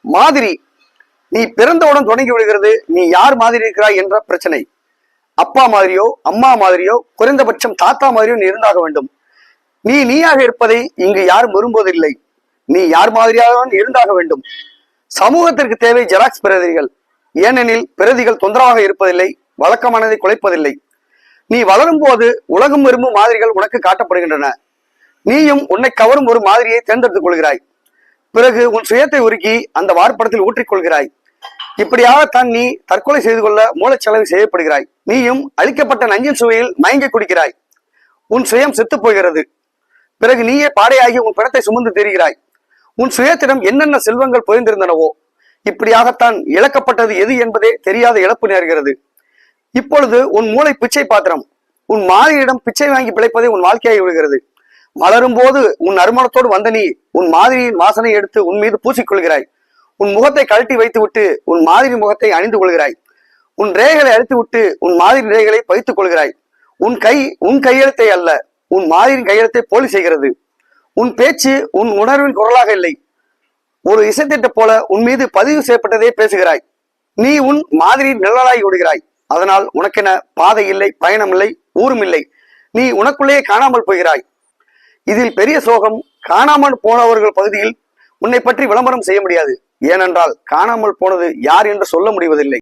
மாதிரி. நீ பிறந்தவுடன் தொடங்கி விடுகிறது நீ யார் மாதிரி இருக்கிறாய் என்ற பிரச்சனை. அப்பா மாதிரியோ அம்மா மாதிரியோ குறைந்தபட்சம் தாத்தா மாதிரியோ நீ இருந்தாக வேண்டும். நீ நீயாக இருப்பதை இங்கு யாரும் விரும்புவதில்லை. நீ யார் மாதிரியாக இருந்தாக வேண்டும். சமூகத்திற்கு தேவை ஜெராக்ஸ் பிரதிகள். ஏனெனில் பிரதிகள் தொந்தரவாக இருப்பதில்லை வழக்கமானதை குலைப்பதில்லை. நீ வளரும் போது உலகம் விரும்பும் மாதிரிகள் உனக்கு காட்டப்படுகின்றன. நீயும் உன்னை கவரும் ஒரு மாதிரியை தேர்ந்தெடுத்துக் கொள்கிறாய். பிறகு உன் சுயத்தை உருக்கி அந்த வார்ப்படத்தில் ஊற்றிக்கொள்கிறாய். இப்படியாகத்தான் நீ தற்கொலை செய்து கொள்ள மூலச்செலவு செய்யப்படுகிறாய். நீயும் அழிக்கப்பட்ட நஞ்சின் சுவையில் மயங்கி குடிக்கிறாய். உன் சுயம் செத்துப் போகிறது. பிறகு நீயே பாடையாகி உன் பிணத்தை சுமந்து தெரிகிறாய். உன் சுயத்திடம் என்னென்ன செல்வங்கள் புரிந்திருந்தனவோ இப்படியாகத்தான் இழக்கப்பட்டது எது என்பதே தெரியாத இழப்பு நேர்கிறது. இப்பொழுது உன் மூளை பிச்சை பாத்திரம் உன் மாதிரியிடம் பிச்சை வாங்கி பிழைப்பதே உன் வாழ்க்கையாகி விடுகிறது. மலரும் போது உன் நறுமணத்தோடு வந்த நீ உன் மாதிரியின் வாசனை எடுத்து உன் மீது பூசிக்கொள்கிறாய். உன் முகத்தை கழட்டி வைத்துவிட்டு உன் மாதிரி முகத்தை அணிந்து கொள்கிறாய். உன் ரேகளை அழித்து விட்டு உன் மாதிரி ரேகளை பைத்துக் கொள்கிறாய். உன் கை உன் கையெழுத்தை அல்ல உன் மாதிரியின் கையெழுத்தை போலி செய்கிறது. உன் பேச்சு உன் உணர்வின் குரலாக இல்லை. ஒரு இசைத்திட்ட போல உன் மீது பதிவு செய்யப்பட்டதே பேசுகிறாய். நீ உன் மாதிரி நிழலாகி விடுகிறாய் அதனால் உனக்கென பாதை இல்லை பயணம் இல்லை ஊரும் இல்லை. நீ உனக்குள்ளேயே காணாமல் போகிறாய். இதில் பெரிய சோகம் காணாமல் போனவர்கள் பகுதியில் உன்னை பற்றி விளம்பரம் செய்ய முடியாது. ஏனென்றால் காணாமல் போனது யார் என்று சொல்ல முடிவதில்லை.